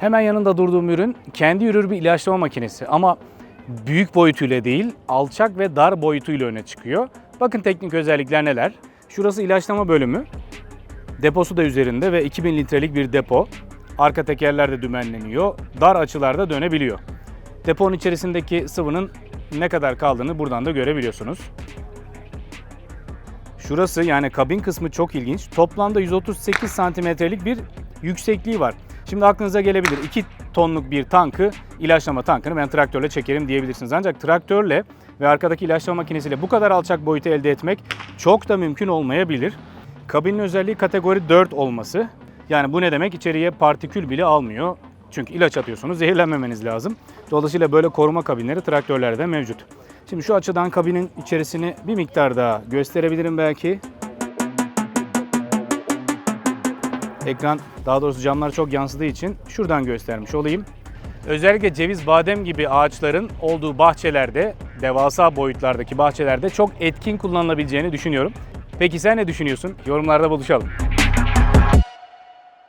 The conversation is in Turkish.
Hemen yanında durduğum ürün kendi yürür bir ilaçlama makinesi ama büyük boyutuyla değil, alçak ve dar boyutuyla öne çıkıyor. Bakın teknik özellikler neler. Şurası ilaçlama bölümü. Deposu da üzerinde ve 2000 litrelik bir depo. Arka tekerler de dümenleniyor. Dar açılarda dönebiliyor. Deponun içerisindeki sıvının ne kadar kaldığını buradan da görebiliyorsunuz. Şurası yani kabin kısmı çok ilginç. Toplamda 138 santimetrelik bir yüksekliği var. Şimdi aklınıza gelebilir 2 tonluk bir tankı ilaçlama tankını ben traktörle çekerim diyebilirsiniz. Ancak traktörle ve arkadaki ilaçlama makinesiyle bu kadar alçak boyutu elde etmek çok da mümkün olmayabilir. Kabinin özelliği kategori 4 olması. Yani bu ne demek? İçeriye partikül bile almıyor. Çünkü ilaç atıyorsunuz, zehirlenmemeniz lazım. Dolayısıyla böyle koruma kabinleri traktörlerde mevcut. Şimdi şu açıdan kabinin içerisini bir miktar daha gösterebilirim belki. Ekran, daha doğrusu camlar çok yansıdığı için şuradan göstermiş olayım. Özellikle ceviz, badem gibi ağaçların olduğu bahçelerde, devasa boyutlardaki bahçelerde çok etkin kullanılabileceğini düşünüyorum. Peki sen ne düşünüyorsun? Yorumlarda buluşalım.